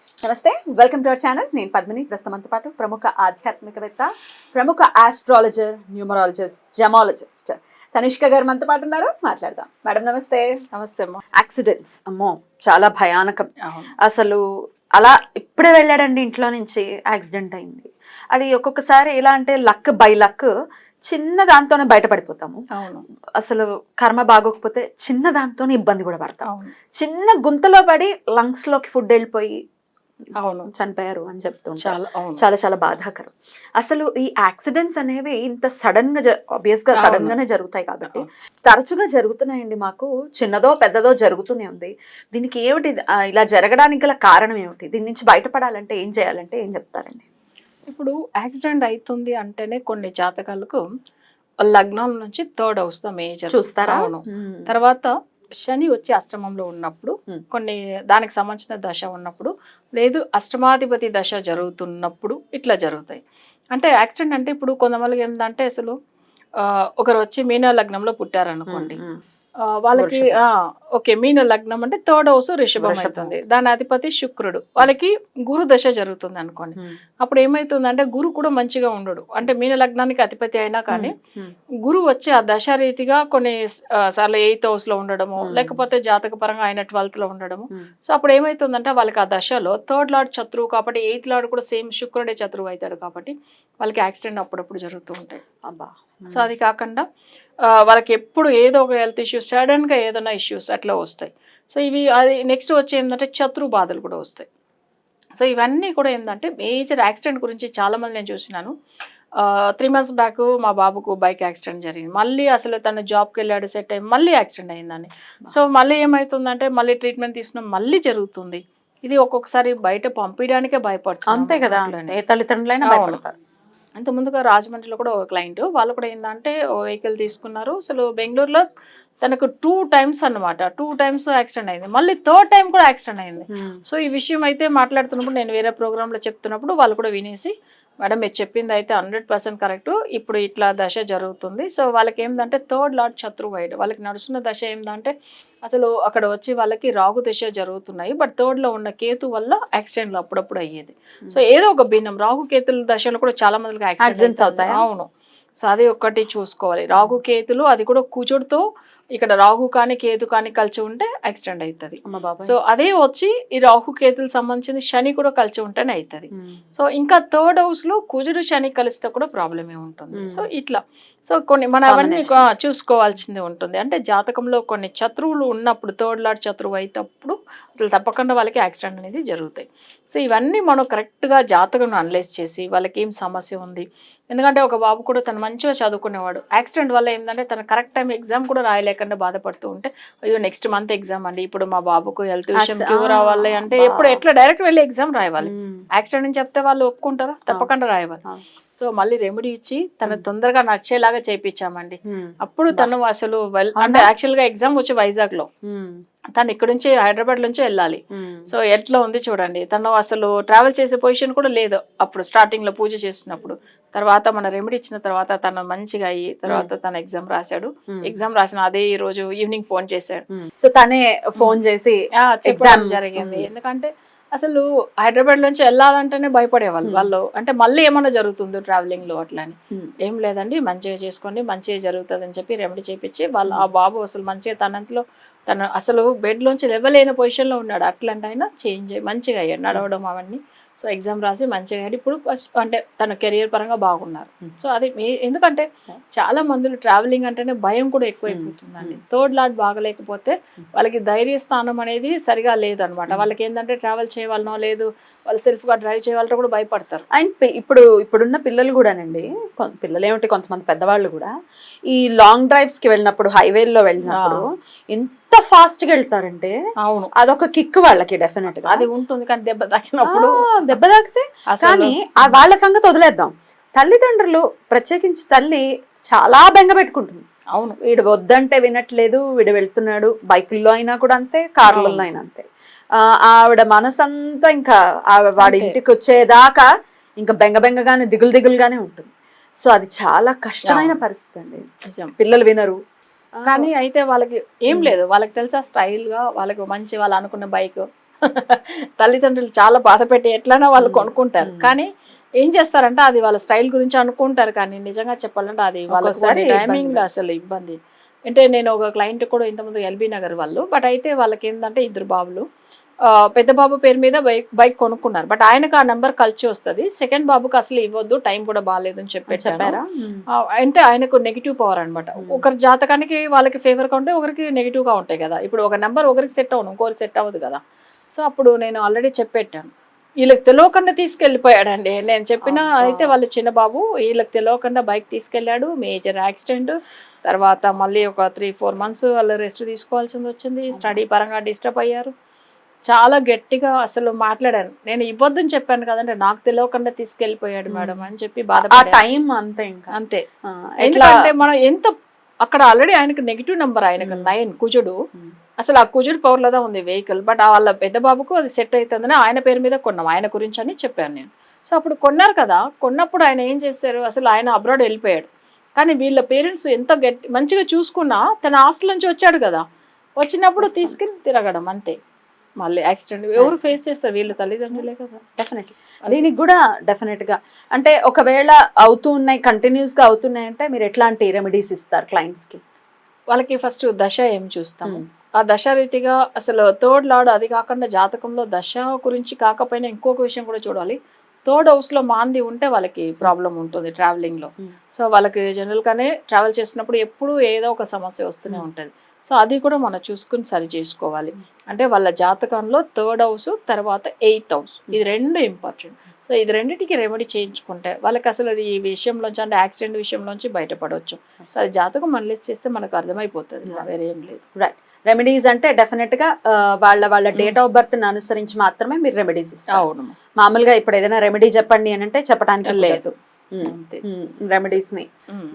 నమస్తే welcome to our channel నేను పద్మిని ప్రస్తుతంతో పాటు ప్రముఖ ఆధ్యాత్మికవేత్త ప్రముఖ ఆస్ట్రాలజర్ న్యూమరాలజిస్ట్ జమాలజిస్ట్ తనిష్క గారు మనతో పాటు ఉన్నారు. మాట్లాడదాం. మేడం నమస్తే. నమస్తే అమ్మా. యాక్సిడెంట్స్ అమ్మో చాలా భయానకం. అసలు అలా ఇప్పుడే వెళ్ళాడండి ఇంట్లో నుంచి యాక్సిడెంట్ అయింది. అది ఒక్కొక్కసారి ఎలా అంటే లక్ బై లక్ చిన్న దాంతోనే బయటపడిపోతాము. అసలు కర్మ బాగోకపోతే చిన్న దాంతోనే ఇబ్బంది కూడా పడతాం. చిన్న గుంతలో పడి లంగ్స్లోకి ఫుడ్ వెళ్ళిపోయి అవును చనిపోయారు అని చెప్తూ. చాలా చాలా చాలా బాధాకరం. అసలు ఈ యాక్సిడెంట్స్ అనేవి ఇంత సడన్గా ఆబ్వియస్గా. సడన్ గానే జరుగుతాయి కాబట్టి. తరచుగా జరుగుతున్నాయండి మాకు. చిన్నదో పెద్దదో జరుగుతూనే ఉంది. దీనికి ఏమిటి ఇలా జరగడానికి గల కారణం ఏమిటి? దీని నుంచి బయటపడాలంటే ఏం చేయాలంటే ఏం చెప్తారండి? ఇప్పుడు యాక్సిడెంట్ అవుతుంది అంటేనే కొన్ని జాతకాలకు లగ్నం నుంచి థర్డ్ హౌస్తో మేజర్. చూస్తారా. తర్వాత శని వచ్చి అష్టమంలో ఉన్నప్పుడు. కొన్ని దానికి సంబంధించిన దశ ఉన్నప్పుడు లేదు అష్టమాధిపతి దశ జరుగుతున్నప్పుడు ఇట్లా జరుగుతాయి. అంటే యాక్సిడెంట్ అంటే ఇప్పుడు కొంతమందికి ఏంటంటే అసలు ఆ, ఒకరు వచ్చి మీన లగ్నంలో పుట్టారనుకోండి వాళ్ళకి ఓకే మీన లగ్నం అంటే థర్డ్ హౌస్ రిషభం. అవుతుంది దాని అధిపతి శుక్రుడు వాళ్ళకి గురు దశ జరుగుతుంది అనుకోండి. అప్పుడు ఏమైతుందంటే గురు కూడా మంచిగా ఉండడు అంటే మీన లగ్నానికి అధిపతి అయినా కానీ. గురు వచ్చి ఆ దశ రీతిగా కొన్ని సార్లు ఎయిత్ హౌస్లో ఉండడము. లేకపోతే జాతక పరంగా ఆయన ట్వెల్త్లో ఉండడము. సో అప్పుడు ఏమైతుందంటే వాళ్ళకి ఆ దశలో థర్డ్ లార్డ్ శత్రువు కాబట్టి ఎయిత్ లార్డ్ కూడా సేమ్ శుక్రుడే శత్రువు అవుతాడు కాబట్టి వాళ్ళకి యాక్సిడెంట్ అప్పుడప్పుడు జరుగుతూ ఉంటాయి అబ్బా సో అది కాకుండా వాళ్ళకి ఎప్పుడు ఏదో ఒక హెల్త్ ఇష్యూస్ సడన్గా ఏదైనా ఇష్యూస్ అట్లా వస్తాయి. సో ఇవి అది నెక్స్ట్ వచ్చి ఏంటంటే శత్రు బాధలు కూడా వస్తాయి. సో ఇవన్నీ కూడా ఏంటంటే మేజర్ యాక్సిడెంట్ గురించి చాలామంది నేను చూసినాను. త్రీ మంత్స్ బ్యాక్ మా బాబుకు బైక్ యాక్సిడెంట్ జరిగింది. మళ్ళీ అసలు తను జాబ్కి వెళ్ళాడు సెట్ అయ్యి మళ్ళీ యాక్సిడెంట్ అయిందని. సో మళ్ళీ ఏమవుతుందంటే మళ్ళీ ట్రీట్మెంట్ తీసుకున్న మళ్ళీ జరుగుతుంది. ఇది ఒక్కొక్కసారి బయట పంపించడానికే భయపడుతుంది అంతే కదా ఏ తల్లిదండ్రులైనా. భయపడతారు. అంత ముందుగా రాజమండ్రిలో కూడా ఒక క్లయింట్ వాళ్ళు కూడా ఏంటంటే వెహికల్ తీసుకున్నారు. అసలు బెంగళూరులో తనకు టూ టైమ్స్ అన్నమాట. టూ టైమ్స్ యాక్సిడెంట్ అయింది. మళ్ళీ థర్డ్ టైం కూడా యాక్సిడెంట్ అయింది. మ్మ్. సో ఈ విషయం అయితే మాట్లాడుతున్నప్పుడు నేను వేరే ప్రోగ్రాంలో చెప్తున్నప్పుడు వాళ్ళు కూడా వినేసి మేడం మీరు చెప్పింది అయితే హండ్రెడ్ పర్సెంట్ కరెక్ట్. ఇప్పుడు ఇట్లా దశ జరుగుతుంది. సో వాళ్ళకి ఏంటంటే థర్డ్ లార్డ్ శత్రు వైడ్. వాళ్ళకి నడుస్తున్న దశ ఏంటంటే అసలు అక్కడ వచ్చి వాళ్ళకి రాగు దశ జరుగుతున్నాయి. బట్ థర్డ్లో ఉన్న కేతు వల్ల యాక్సిడెంట్లు అప్పుడప్పుడు అయ్యేది. సో ఏదో ఒక భిన్నం. రాహు కేతుల దశలో కూడా చాలా మందికి యాక్సిడెంట్స్ అవుతాయా? అవును. సో అది ఒక్కటి చూసుకోవాలి. రాహు కేతులు అది కూడా కుజుడితో ఇక్కడ రాహు కానీ కేతు కానీ కలిసి ఉంటే యాక్సిడెంట్ అవుతుంది సో అదే వచ్చి ఈ రాహు కేతులు సంబంధించిన శని కూడా కలిసి ఉంటేనే అవుతుంది. సో ఇంకా థర్డ్ హౌస్లో కుజుడు శని కలిస్తే కూడా ప్రాబ్లమే ఉంటుంది. సో ఇట్లా. సో కొన్ని మనం అవన్నీ. చూసుకోవాల్సింది ఉంటుంది. అంటే జాతకంలో కొన్ని శత్రువులు ఉన్నప్పుడు థర్డ్ లార్డ్ శత్రువు అయినప్పుడు అసలు తప్పకుండా వాళ్ళకి యాక్సిడెంట్ అనేది జరుగుతాయి. సో ఇవన్నీ మనం కరెక్ట్గా జాతకం అనలైజ్ చేసి వాళ్ళకి ఏం సమస్య ఉంది? ఎందుకంటే ఒక బాబు కూడా తను మంచిగా చదువుకునేవాడు. యాక్సిడెంట్ వల్ల ఏంటంటే తను కరెక్ట్ టైం ఎగ్జామ్ కూడా రాయలేకుండా బాధపడుతూ ఉంటే అయ్యో నెక్స్ట్ మంత్ ఎగ్జామ్ అండి. ఇప్పుడు మా బాబుకు హెల్త్ విషయం క్యూర్ అవ్వాలి అంటే. ఎప్పుడు ఎట్లా డైరెక్ట్ వెళ్ళి ఎగ్జామ్ రాయాలి మ్మ్. యాక్సిడెంట్ అని చెప్తే వాళ్ళు ఒప్పుకుంటారా? తప్పకుండా రాయవాలి. సో మళ్ళీ రెమెడీ ఇచ్చి తను తొందరగా నచ్చేలాగా చేయించామండి మ్మ్. అప్పుడు తను అసలు అంటే యాక్చువల్గా ఎగ్జామ్ వచ్చి వైజాగ్లో మ్మ్. తను ఇక్కడ నుంచి హైదరాబాద్ నుంచి వెళ్ళాలి. సో ఎట్లా ఉంది చూడండి తను అసలు ట్రావెల్ చేసే పొజిషన్ కూడా లేదు అప్పుడు స్టార్టింగ్లో పూజ చేస్తున్నప్పుడు తర్వాత మన రెమెడీ ఇచ్చిన తర్వాత తను మంచిగా అయ్యి తర్వాత తన ఎగ్జామ్ రాశాడు. ఎగ్జామ్ రాసిన అదే ఈ రోజు ఈవినింగ్ ఫోన్ చేశాడు. సో తనే ఫోన్ చేసి Exam. జరిగింది. ఎందుకంటే అసలు హైదరాబాద్ నుంచి వెళ్ళాలంటేనే భయపడేవాళ్ళు మ్మ్. వాళ్ళు. అంటే మళ్ళీ ఏమైనా జరుగుతుందో ట్రావెలింగ్లో అట్లా అని మ్మ్. ఏం లేదండి మంచిగా చేసుకోండి మంచిగా జరుగుతుంది అని చెప్పి రెమెడీ చేపించి వాళ్ళు ఆ బాబు అసలు మంచిగా తనంతలో తను అసలు బెడ్ లోంచి లేవలేని పొజిషన్లో ఉన్నాడు. అట్లాంటి అయినా చేంజ్ మంచిగా అయ్యాడు నడవడం అవన్నీ. సో ఎగ్జామ్ రాసి మంచిగా ఇప్పుడు ఫస్ట్ అంటే తన కెరియర్ పరంగా బాగున్నారు. సో అది మీ- ఎందుకంటే చాలా మందులు ట్రావెలింగ్ అంటేనే భయం కూడా ఎక్కువైపోతుందండి. థర్డ్ లాట్ బాగలేకపోతే వాళ్ళకి ధైర్య స్థానం అనేది సరిగా లేదనమాట. వాళ్ళకి ఏంటంటే ట్రావెల్ చేయవాలనో లేదు వాళ్ళు సెల్ఫ్గా డ్రైవ్ చేయాలంటే కూడా భయపడతారు. అండ్ ఇప్పుడు ఇప్పుడున్న పిల్లలు కూడానండి పిల్లలు ఏమిటి కొంతమంది పెద్దవాళ్ళు కూడా ఈ లాంగ్ డ్రైవ్స్కి వెళ్ళినప్పుడు హైవేల్లో వెళ్ళినప్పుడు ఎంత ఫాస్ట్గా వెళ్తారంటే అవును. అదొక కిక్ వాళ్ళకి డెఫినెట్గా. అది ఉంటుంది కానీ దెబ్బ తగినప్పుడు ఆ, దెబ్బ తాకితే కానీ ఆ వాళ్ళ సంగతి వదిలేద్దాం. తల్లిదండ్రులు ప్రత్యేకించి తల్లి చాలా బెంగ పెట్టుకుంటుంది. అవును. వీడు వద్దంటే వినట్లేదు వీడు వెళ్తున్నాడు బైకుల్లో అయినా కూడా అంతే కార్లలో అయినా అంతే. ఆవిడ మనసంతా ఇంకా వాడి. ఇంటికి వచ్చేదాకా ఇంకా బెంగ బెంగగానే దిగులు దిగులుగానే ఉంటుంది. సో అది చాలా కష్టమైన పరిస్థితి అండి. పిల్లలు వినరు. కానీ అయితే వాళ్ళకి ఏం లేదు. వాళ్ళకి తెలుసా స్టైల్గా వాళ్ళకి మంచి వాళ్ళు అనుకున్న బైక్ తల్లిదండ్రులు చాలా బాధ పెట్టి ఎట్లైనా వాళ్ళు. కొనుక్కుంటారు. కానీ ఏం చేస్తారంటే అది వాళ్ళ స్టైల్ గురించి అనుకుంటారు కానీ నిజంగా చెప్పాలంటే అది వాళ్ళకి టైమింగ్ అసలు ఇబ్బంది. అంటే నేను ఒక క్లయింట్ కూడా ఇంతకుముందు ఎల్బీ నగర్ వాళ్ళు. బట్ అయితే వాళ్ళకి ఏంటంటే ఇద్దరు బాబులు. పెద్ద బాబు పేరు మీద బైక్ బైక్ కొనుక్కున్నారు. బట్ ఆయనకు ఆ నెంబర్ కలిసి వస్తుంది. సెకండ్ బాబుకి అసలు ఇవ్వద్దు టైం కూడా బాగాలేదు అని చెప్పి చెప్పారా అంటే ఆయనకు నెగిటివ్ పవర్ అన్నమాట. Hmm. ఒకరి జాతకానికి వాళ్ళకి ఫేవర్గా ఉంటే ఒకరికి నెగిటివ్గా ఉంటాయి కదా. ఇప్పుడు ఒక నెంబర్ ఒకరికి సెట్ అవ్వను ఇంకొకరికి సెట్ అవ్వదు కదా. సో అప్పుడు నేను ఆల్రెడీ చెప్పెట్టాను. వీళ్ళకి తెలియకుండా తీసుకెళ్ళిపోయాడండి. నేను చెప్పిన. అయితే వాళ్ళ చిన్న బాబు వీళ్ళకి తెలియకుండా బైక్ తీసుకెళ్ళాడు. మేజర్ యాక్సిడెంట్ తర్వాత మళ్ళీ ఒక త్రీ ఫోర్ మంత్స్ వాళ్ళు రెస్ట్ తీసుకోవాల్సింది వచ్చింది. స్టడీ పరంగా డిస్టర్బ్ అయ్యారు. చాలా గట్టిగా అసలు మాట్లాడాను. నేను ఇవ్వద్దని చెప్పాను కదంటే నాకు తెలియకుండా తీసుకెళ్ళిపోయాడు Hmm. మేడం అని చెప్పి ఆ బాధపడ్డాను టైం అంతే ఇంకా. అంతే. ఎందుకంటే మనం ఎంత అక్కడ ఆల్రెడీ ఆయనకు నెగిటివ్ నెంబర్ ఆయనకు. నైన్ కుజుడు. అసలు ఆ కుజుడు పవర్ లోదా ఉంది వెహికల్ బట్ వాళ్ళ పెద్ద బాబుకు అది సెట్ అవుతుందని ఆయన పేరు మీద కొన్నాం ఆయన గురించి అని చెప్పాను నేను. సో అప్పుడు కొన్నారు కదా కొన్నప్పుడు ఆయన ఏం చేశారు అసలు ఆయన అబ్రాడ్ వెళ్ళిపోయాడు. కానీ వీళ్ళ పేరెంట్స్ ఎంత గట్టి మంచిగా చూసుకున్నా తన హాస్టల్ నుంచి వచ్చాడు కదా. వచ్చినప్పుడు తీసుకెళ్ళి తిరగడం అంతే. మళ్ళీ యాక్సిడెంట్. ఎవరు ఫేస్ చేస్తారు? వీళ్ళ తల్లిదండ్రులే కదా. డెఫినెట్లీ దీనికి కూడా డెఫినెట్గా. అంటే ఒకవేళ అవుతూ ఉన్నాయి కంటిన్యూస్గా అవుతున్నాయి అంటే మీరు ఎట్లాంటి రెమెడీస్ ఇస్తారు క్లయింట్స్కి? వాళ్ళకి ఫస్ట్ దశ ఏం చూస్తాము? ఆ దశ రీతిగా అసలు థర్డ్ లార్డ్ అది కాకుండా జాతకంలో దశ గురించి కాకపోయినా ఇంకొక విషయం కూడా చూడాలి. థర్డ్ హౌస్లో మాంది ఉంటే వాళ్ళకి ప్రాబ్లం ఉంటుంది ట్రావెలింగ్లో. Hmm. సో వాళ్ళకి జనరల్ గానే ట్రావెల్ చేసినప్పుడు ఎప్పుడూ ఏదో ఒక సమస్య వస్తూనే Hmm. ఉంటుంది. సో అది కూడా మనం చూసుకుని సరి చేసుకోవాలి. అంటే వాళ్ళ జాతకంలో థర్డ్ హౌస్ తర్వాత ఎయిత్ హౌస్ ఇది రెండు ఇంపార్టెంట్ సో ఇది రెండింటికి రెమెడీ చేయించుకుంటే వాళ్ళకి అసలు అది ఈ విషయంలోంచి అంటే యాక్సిడెంట్ విషయంలోంచి బయటపడవచ్చు సో అది జాతకం అనలిస్ చేస్తే మనకు అర్థమైపోతుంది. వేరే ఏం లేదు. రెమెడీస్ అంటే డెఫినెట్గా ఆ, వాళ్ళ వాళ్ళ డేట్ ఆఫ్ బర్త్ అనుసరించి మాత్రమే మీరు రెమెడీస్ ఇస్తారు. అవును మామూలుగా ఇప్పుడు ఏదైనా రెమెడీ చెప్పండి అని అంటే చెప్పడానికి లేదు. లేదు అంతే. రెమెడీస్ని.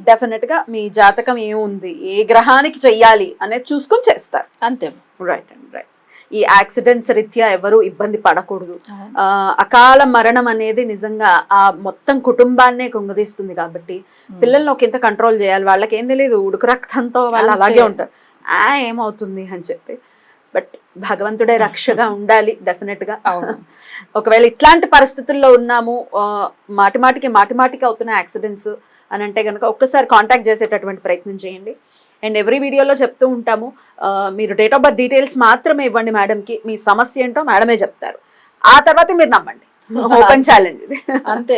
డెఫినెట్గా మీ జాతకం ఏముంది? ఏ గ్రహానికి చెయ్యాలి? అనేది చూసుకొని చేస్తారు. అంతే రైట్ అండ్ రైట్ ఈ యాక్సిడెంట్స్ రీత్యా ఎవరు ఇబ్బంది పడకూడదు. అకాల మరణం అనేది నిజంగా ఆ మొత్తం కుటుంబాన్నే కుంగదీస్తుంది కాబట్టి పిల్లల్ని ఒక ఇంత కంట్రోల్ చేయాలి? వాళ్ళకి ఏం తెలియదు ఉడుకు రక్తంతో వాళ్ళు. అలాగే ఉంటారు. ఆ ఏమవుతుంది అని చెప్పి. బట్ భగవంతుడే రక్షగా ఉండాలి డెఫినెట్గా అవును. ఒకవేళ ఇట్లాంటి పరిస్థితుల్లో ఉన్నాము ఆ, మాటి మాటికి మాటి మాటికి అవుతున్న యాక్సిడెంట్స్ అని అంటే కనుక ఒక్కసారి కాంటాక్ట్ చేసేటటువంటి ప్రయత్నం చేయండి. అండ్ ఎవ్రీ వీడియోలో చెప్తూ ఉంటాము మీరు డేట్ ఆఫ్ బర్త్ డీటెయిల్స్ మాత్రమే ఇవ్వండి మేడంకి మీ సమస్య ఏంటో మేడమే చెప్తారు. ఆ తర్వాత మీరు నమ్మండి. ఓపెన్ ఛాలెంజ్ ఇది అంతే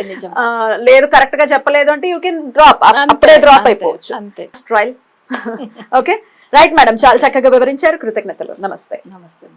లేదు కరెక్ట్గా చెప్పలేదు అంటే యూ కెన్ డ్రాప్ అప్పుడే డ్రాప్ అయిపోవచ్చు. అంతే. ఓకే రైట్ మేడం చాలా చక్కగా వివరించారు. కృతజ్ఞతలు. నమస్తే. నమస్తే.